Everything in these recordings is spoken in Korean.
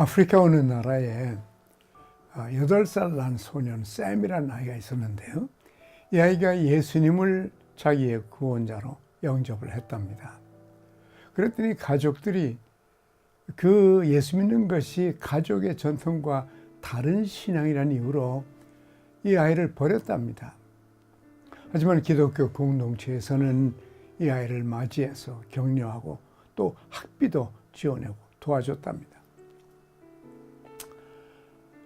아프리카 어느 나라에 아, 8살 난 소년 샘이라는 아이가 있었는데요. 이 아이가 예수님을 자기의 구원자로 영접을 했답니다. 그랬더니 가족들이 그 예수 믿는 것이 가족의 전통과 다른 신앙이라는 이유로 이 아이를 버렸답니다. 하지만 기독교 공동체에서는 이 아이를 맞이해서 격려하고 또 학비도 지원하고 도와줬답니다.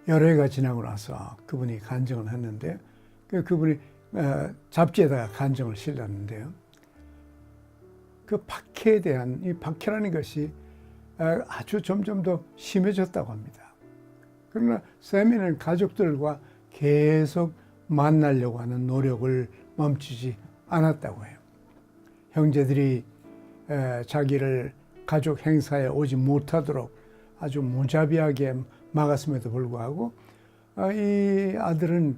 여러 해가 지나고 나서 그분이 간증을 했는데 그 그분이 어, 잡지에다가 간증을 실렸는데요. 그 박해에 대한 이 박해라는 것이 어, 아주 점점 더 심해졌다고 합니다. 그러나 세미는 가족들과 계속 만나려고 하는 노력을 멈추지 않았다고 해요. 형제들이 에, 자기를 가족 행사에 오지 못하도록 아주 무자비하게 막았음에도 불구하고 어, 이 아들은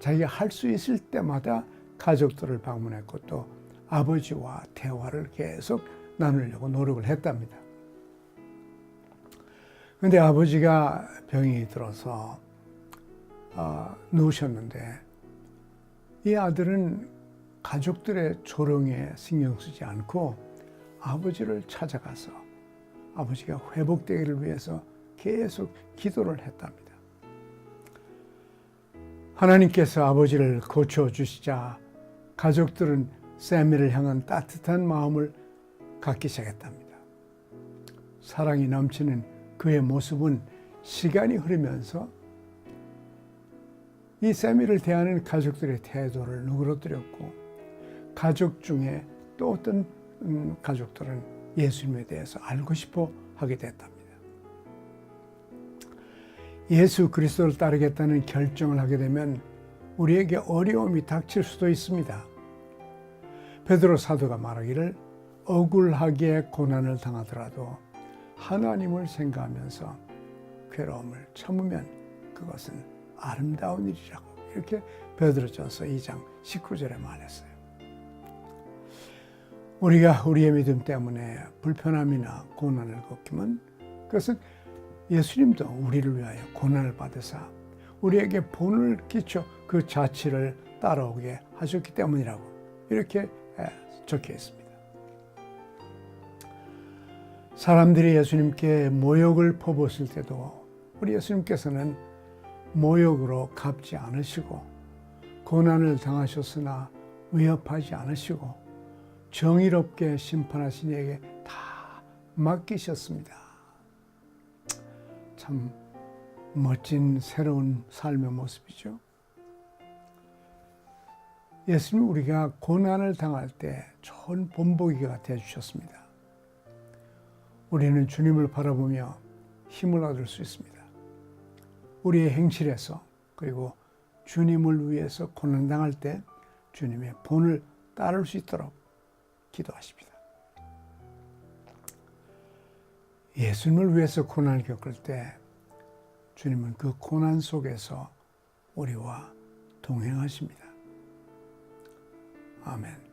자기가 할 수 있을 때마다 가족들을 방문했고 또 아버지와 대화를 계속 나누려고 노력을 했답니다. 근데 아버지가 병이 들어서 어, 누우셨는데 이 아들은 가족들의 조롱에 신경 쓰지 않고 아버지를 찾아가서 아버지가 회복되기를 위해서 계속 기도를 했답니다. 하나님께서 아버지를 고쳐주시자 가족들은 세미를 향한 따뜻한 마음을 갖기 시작했답니다. 사랑이 넘치는 그의 모습은 시간이 흐르면서 이 세미를 대하는 가족들의 태도를 누그러뜨렸고 가족 중에 또 어떤 음, 가족들은 예수님에 대해서 알고 싶어 하게 됐답니다. 예수 그리스도를 따르겠다는 결정을 하게 되면 우리에게 어려움이 닥칠 수도 있습니다. 베드로 사도가 말하기를 억울하게 고난을 당하더라도 하나님을 생각하면서 괴로움을 참으면 그것은 아름다운 일이라고 이렇게 베드로전서 2장 19절에 말했어요. 우리가 우리의 믿음 때문에 불편함이나 고난을 겪으면 그것은 예수님도 우리를 위하여 고난을 받으사 우리에게 본을 끼쳐 그 자치를 따라오게 하셨기 때문이라고 이렇게 적혀 있습니다. 사람들이 예수님께 모욕을 퍼붓을 때도 우리 예수님께서는 모욕으로 갚지 않으시고 고난을 당하셨으나 위협하지 않으시고 정의롭게 심판하신 이에게 다 맡기셨습니다. 참 멋진 새로운 삶의 모습이죠. 예수님 우리가 고난을 당할 때 좋은 본보기가 되어 주셨습니다. 우리는 주님을 바라보며 힘을 얻을 수 있습니다. 우리의 행실에서 그리고 주님을 위해서 고난 당할 때 주님의 본을 따를 수 있도록 기도하십니다. 예수님을 위해서 고난을 겪을 때 주님은 그 고난 속에서 우리와 동행하십니다. 아멘.